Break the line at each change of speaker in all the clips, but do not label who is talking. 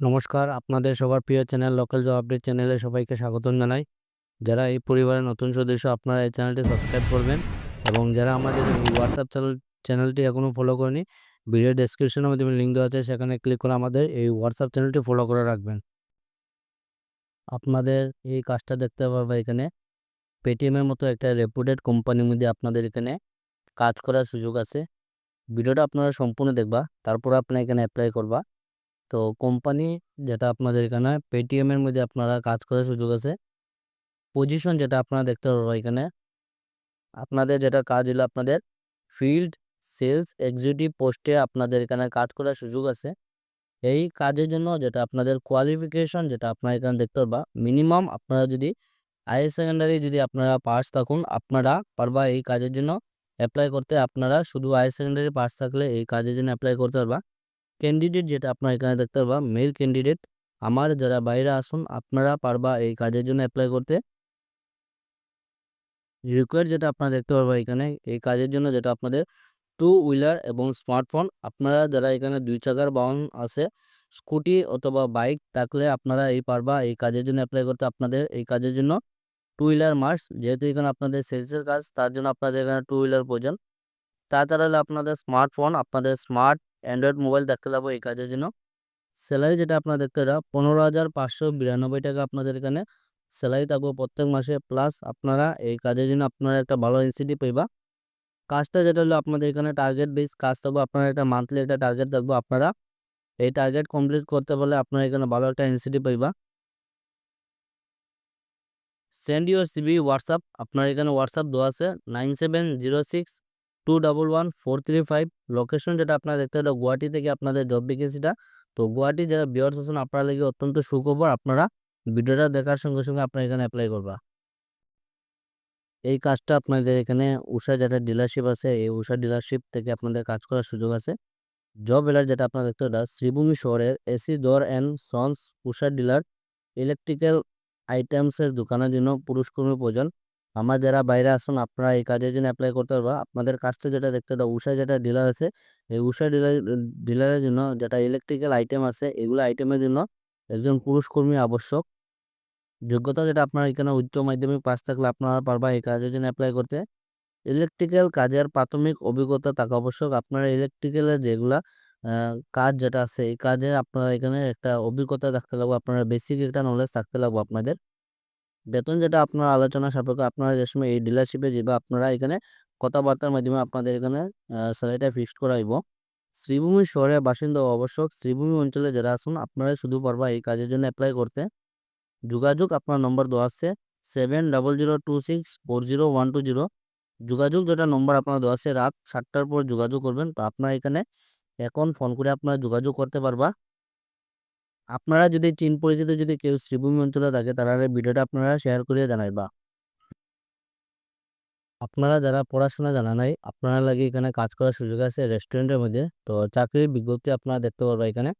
নমস্কার, আপনাদের সবার প্রিয় চ্যানেল লোকাল জব আপডেট চ্যানেলে সবাইকে স্বাগতম জানাই। যারা এই পরিবারের নতুন সদস্য, আপনারা এই চ্যানেলটি সাবস্ক্রাইব করবেন এবং যারা আমাদের হোয়াটসঅ্যাপ চ্যানেল, চ্যানেলটি এখনও ফলো করেনি, ভিডিও ডেসক্রিপশনের মধ্যে লিঙ্ক দেওয়া আছে, সেখানে ক্লিক করে আমাদের এই হোয়াটসঅ্যাপ চ্যানেলটি ফলো করে রাখবেন। আপনাদের এই কাজটা দেখতে পারবে এখানে পেটিএমের মতো একটা রেপুটেড কোম্পানির মধ্যে আপনাদের এখানে কাজ করার সুযোগ আছে। ভিডিওটা আপনারা সম্পূর্ণ দেখবা, তারপর আপনারা এখানে অ্যাপ্লাই করবা। তো কোম্পানি যেটা আপনাদের এখানে পেটিএম এর মধ্যে আপনারা কাজ করার সুযোগ আছে। পজিশন যেটা আপনারা দেখতে পারব এখানে। আপনাদের যেটা কাজ হলো আপনাদের ফিল্ড সেলস এক্সিকিউটিভ পোস্টে আপনাদের এখানে কাজ করার সুযোগ আছে। এই কাজের জন্য যেটা আপনাদের কোয়ালিফিকেশন যেটা আপনারা এখানে দেখতে পারবা মিনিমাম আপনারা যদি হায়ার সেকেন্ডারি যদি আপনারা পাস থাকুন, আপনারা পারবা এই কাজের জন্য অ্যাপ্লাই করতে। আপনারা শুধু হায়ার সেকেন্ডারি পাস থাকলে এই কাজের জন্য অ্যাপ্লাই করতে পারবা। ক্যান্ডিডেট যেটা আপনার এখানে দেখতে পারবা মেল ক্যান্ডিডেট আমার যারা বাইরে আসুন, আপনারা পারবা এই কাজের জন্য অ্যাপ্লাই করতে। রিকোয়ার যেটা আপনারা দেখতে পারবা এখানে, এই কাজের জন্য যেটা আপনাদের টু হুইলার এবং স্মার্টফোন আপনারা যারা এখানে দুই চাকার বাহন আছে স্কুটি অথবা বাইক থাকলে আপনারা এই পারবা এই কাজের জন্য অ্যাপ্লাই করতে আপনাদের, এই কাজের জন্য টু হুইলার মার্স যেহেতু এখানে আপনাদের সেলসের কাজ, তার জন্য আপনাদের এখানে টু হুইলার প্রয়োজন। তাছাড়া হলে আপনাদের স্মার্টফোন আপনাদের স্মার্ট অ্যান্ড্রয়েড মোবাইল দেখতে যাব এই কাজের জন্য। স্যালারি যেটা আপনারা দেখতে পারা পনেরো হাজার পাঁচশো বিরানব্বই টাকা আপনাদের এখানে স্যালারি থাকব প্রত্যেক মাসে। প্লাস আপনারা এই কাজের জন্য আপনারা একটা ভালো ইনসিটিভ পাইবা। কাজটা যেটা হলো আপনাদের এখানে টার্গেট বেস কাজ থাকব, আপনারা একটা মান্থলি একটা টার্গেট থাকব, আপনারা এই টার্গেট কমপ্লিট করতে পারলে আপনারা এখানে ভালো একটা ইনসিটিভ পাইবা। সেন্ড ইউর সিবি হোয়াটসঅ্যাপ আপনার এখানে হোয়াটসঅ্যাপ দেওয়া আছে nine seven zero six two double one four three five location যেটা আপনারা দেখতে পারেন গুয়াহাটি থেকে আপনাদের জব ভ্যাকেন্সিটা তো গুয়াহাটি যারা বিয়ার্স আছেন আপনারা লাগে অত্যন্ত সুখবর। আপনারা ভিডিওটা দেখার সঙ্গে সঙ্গে আপনারা এখানে অ্যাপ্লাই করবা। এই কাজটা আপনাদের এখানে উষা যেটা ডিলারশিপ আছে, এই উষা ডিলারশিপ থেকে আপনাদের কাজ করার সুযোগ আছে। জব এলার যেটা আপনারা দেখতে পারেন শ্রীভূমি শহরের AC Dhar and sons Usha dealer electrical আইটেমসের দোকানের জন্য পুরুষকর্মী প্রয়োজন। আমার যারা বাইরে আসুন, আপনারা এই কাজের জন্য অ্যাপ্লাই করতে পারবা। আপনাদের কাজটা যেটা দেখতে পাবো উষা যেটা ডিলার আছে, এই উষা ডিলার ডিলারের জন্য যেটা ইলেকট্রিক্যাল আইটেম আছে, এগুলো আইটেমের জন্য একজন পুরুষ কর্মী আবশ্যক। যোগ্যতা যেটা আপনার এখানে উচ্চ মাধ্যমিক পাস থাকলে আপনারা পারবা এই কাজের জন্য অ্যাপ্লাই করতে। ইলেকট্রিক্যাল কাজের প্রাথমিক অভিজ্ঞতা থাকা আবশ্যক। আপনারা ইলেকট্রিক্যালের যেগুলা কাজ যেটা আছে, এই কাজে আপনারা এখানে একটা অভিজ্ঞতা থাকতে লাগবে, আপনারা বেসিক একটা নলেজ থাকতে লাগবে আপনাদের। বেতন যেটা আপনার আলোচনা সাপেক্ষে আপনারা যে সময় এই ডিলারশিপে যাবে আপনারা এখানে কথাবার্তার মাধ্যমে আপনাদের এখানে স্যালারিটা ফিক্সড করাইব। শ্রীভূমি শহরের বাসিন্দা আবশ্যক, শ্রীভূমি অঞ্চলে যারা আসুন আপনারা শুধু পারবা এই কাজের জন্য অ্যাপ্লাই করতে। যোগাযোগ আপনার নম্বর দেওয়া আছে seven double zero two six four zero one two zero যোগাযোগ যেটা নম্বর আপনার দেওয়া আছে, রাত সাতটার পর যোগাযোগ করবেন। তো আপনারা এখানে এখন ফোন করে আপনারা যোগাযোগ করতে পারবা। আপনারা যদি চীন পরিচিত যদি কেউ শ্রীভূমি অঞ্চলে থাকে তাহলে ভিডিওটা আপনারা শেয়ার করে জানাইবা আপনারা যারা পড়াশোনা জানা নাই, আপনারা লাগে এখানে কাজ করার সুযোগ আছে রেস্টুরেন্টের মধ্যে। তো চাকরির বিজ্ঞপ্তি আপনারা দেখতে পারবা এখানে।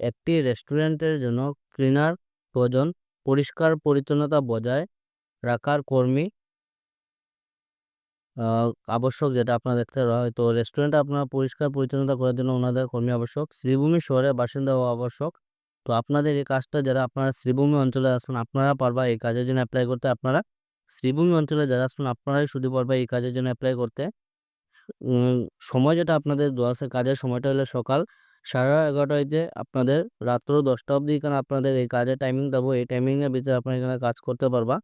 একটি রেস্টুরেন্টের জন্য ক্লিনার প্রয়োজন, পরিষ্কার পরিচ্ছন্নতা বজায় রাখার কর্মী আবশ্যক যেটা আপনারা দেখতে পারবা। তো রেস্টুরেন্ট আপনারা পরিষ্কার পরিচ্ছন্নতা করার জন্য ওনাদের কর্মী আবশ্যক, শ্রীভূমি শহরের বাসিন্দা হওয়া আবশ্যক। তো আপনাদের এই কাজটা যারা আপনারা শ্রীভূমি অঞ্চলে আসুন আপনারা পারবা এই কাজের জন্য অ্যাপ্লাই করতে, আপনারা শ্রীভূমি অঞ্চলে যারা আসুন আপনারাই শুধু পারবা এই কাজের জন্য অ্যাপ্লাই করতে। সময় যেটা আপনাদের আছে, কাজের সময়টা হলো সকাল সাড়ে এগারোটা হইতে আপনাদের রাত্র দশটা অবধি এখানে আপনাদের এই কাজের টাইমিং দেবো। এই টাইমিংয়ের ভিতরে আপনারা এখানে কাজ করতে পারবা।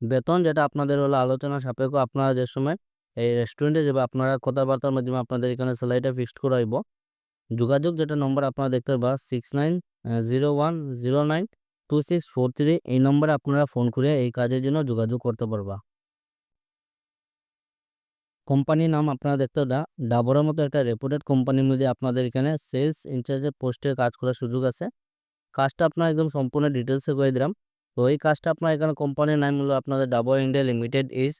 বেতন যেটা আপনাদের হলো আলোচনা সাপেক্ষ, আপনারা যে সময় এই রেস্টুরেন্টে যাবে, আপনারা কথাবার্তার মাধ্যমে আপনাদের এখানে স্যালারিটা ফিক্সড করাইব। যোগাযোগ, যেটা নম্বর আপনারা দেখতে পারবা six nine zero one zero nine two six four three এই নম্বরে আপনারা ফোন করে এই কাজের জন্য যোগাযোগ করতে পারবা। কোম্পানির নাম আপনারা দেখতে পারা ডাবরের মতো একটা রেপুটেড কোম্পানির মধ্যে আপনাদের এখানে সেলস ইনচার্জের পোস্টে কাজ করার সুযোগ আছে। কাজটা আপনার একদম সম্পূর্ণ ডিটেলসে করে দিলাম। তো এই কাজটা আপনার এখানে কোম্পানির নাম হলো আপনাদের Dabur India limited is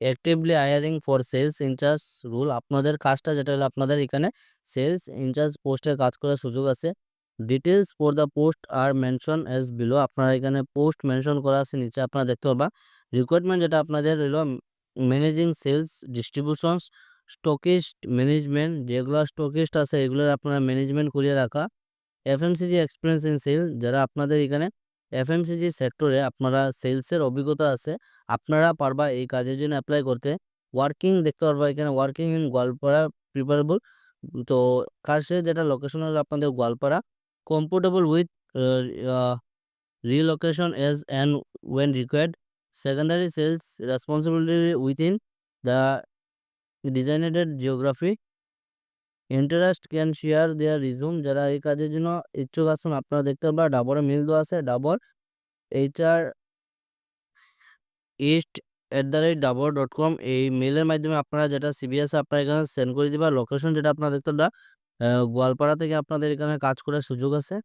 actively hiring for sales in charge role আপনাদের কাজটা যেটা হলো, আপনাদের এখানে সেলস ইনচার্জ পোস্টে কাজ করার সুযোগ আছে। Details for the post are mention as below আপনারা এখানে পোস্ট মেনশন করা আছে, নিচে আপনারা দেখতে পারবা। রিকোয়ারমেন্ট যেটা আপনাদের হলো managing sales distributions stockist management যেগুলো স্টকিস্ট আছে, এগুলো আপনারা ম্যানেজমেন্ট করিয়ে রাখা। এফএমসিজি এক্সপিরিয়েন্স ইন সেল যারা আপনাদের এখানে এফএমসিজি সেক্টরে আপনারা সেলসের অভিজ্ঞতা আছে, আপনারা পারবা এই কাজের জন্য অ্যাপ্লাই করতে। ওয়ার্কিং দেখতে পারবা এখানে ওয়ার্কিং ইন গোয়ালপাড়া প্রিপারেবল তো কাজে যেটা লোকেশন হলো আপনাদের Goalpara. Comfortable with relocation as and when required secondary sales responsibility within the designated geography interest can share their resume যারা এই কাজের জন্য ইচ্ছুক আসুন আপনারা দেখতে পাবেন ডাবরে মিল দেওয়া আছে Dabur HR east at the rate Dabur dot com এই মেলের মাধ্যমে আপনারা যেটা সিবি আছে, আপনারা এখানে সেন্ড করে দিবা লোকেশন যেটা আপনারা দেখতে পাবেন গোয়ালপাড়া থেকে আপনাদের এখানে কাজ করার সুযোগ আছে।